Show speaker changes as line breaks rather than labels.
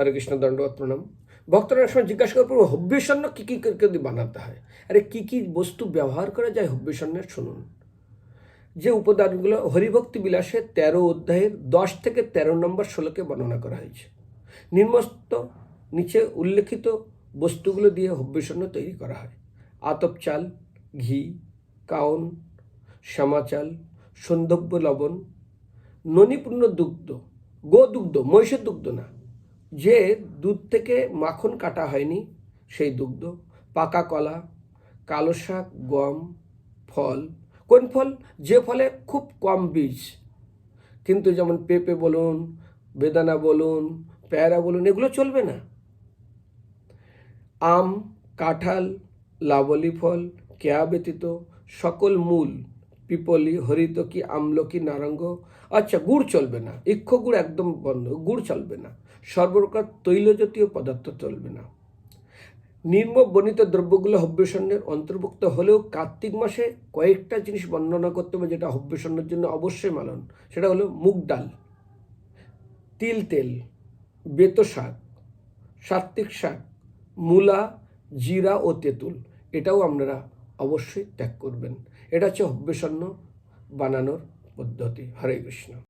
হরে কৃষ্ণ দণ্ডবত প্রণাম। ভক্তরা সময় জিজ্ঞাসা করে, প্রভু হব্যেশ্বন্ন কী কী করে বানাতে হয়? আরে, কী কী বস্তু ব্যবহার করা যায় হব্যেশ্বন্নের শুনুন। যে উপাদানগুলো হরিভক্তি বিলাসে তেরো অধ্যায়ের দশ থেকে তেরো নম্বর শ্লোকে বর্ণনা করা হয়েছে। নিম্নস্ত নিচে উল্লেখিত বস্তুগুলো দিয়ে হব্যেশ্বন্ন তৈরি করা হয়। আতপ চাল, ঘি, কাউন, শ্যামা চাল সন্ধব্য লবণ, ননিপূর্ণ দুগ্ধ, গোদুগ্ধ, মহিষের দুগ্ধ না। যে দুধ থেকে মাখন কাটা হয়নি, সেই দুগ্ধ, পাকা কলা, কালো শাক, গম, ফল। কোন ফল? যে ফলে খুব কম বীজ। কিন্তু যেমন পেঁপে বলুন, বেদানা বলুন, পেয়ারা বলুন, এগুলো চলবে না। আম, কাঁঠাল, লাবলি ফল, কেয়া ব্যতীত সকল মূল পিপলি, হরিতকি, আমলকি নারঙ্গ আচ্ছা গুড় চলবে না। ইক্ষ গুড় একদম বন্ধ। গুড় চলবে না। সর্বপ্রকার তৈলজাতীয় পদার্থ চলবে না। নির্ম বর্ণিত দ্রব্যগুলো হব্যসন্নের অন্তর্ভুক্ত হলেও কার্তিক মাসে কয়েকটা জিনিস বর্ণনা করতে হবে যেটা হব্যসন্নের জন্য অবশ্যই মালন সেটা হলো মুগ ডাল, তিল তেল, বেতো শাক সাত্বিক শাক, মূলা, জিরা ও তেঁতুল। এটাও আপনারা অবশ্যই ত্যাগ করবেন। এটা হচ্ছে অভ্যসন্ন বানানোর পদ্ধতি। হরে কৃষ্ণ।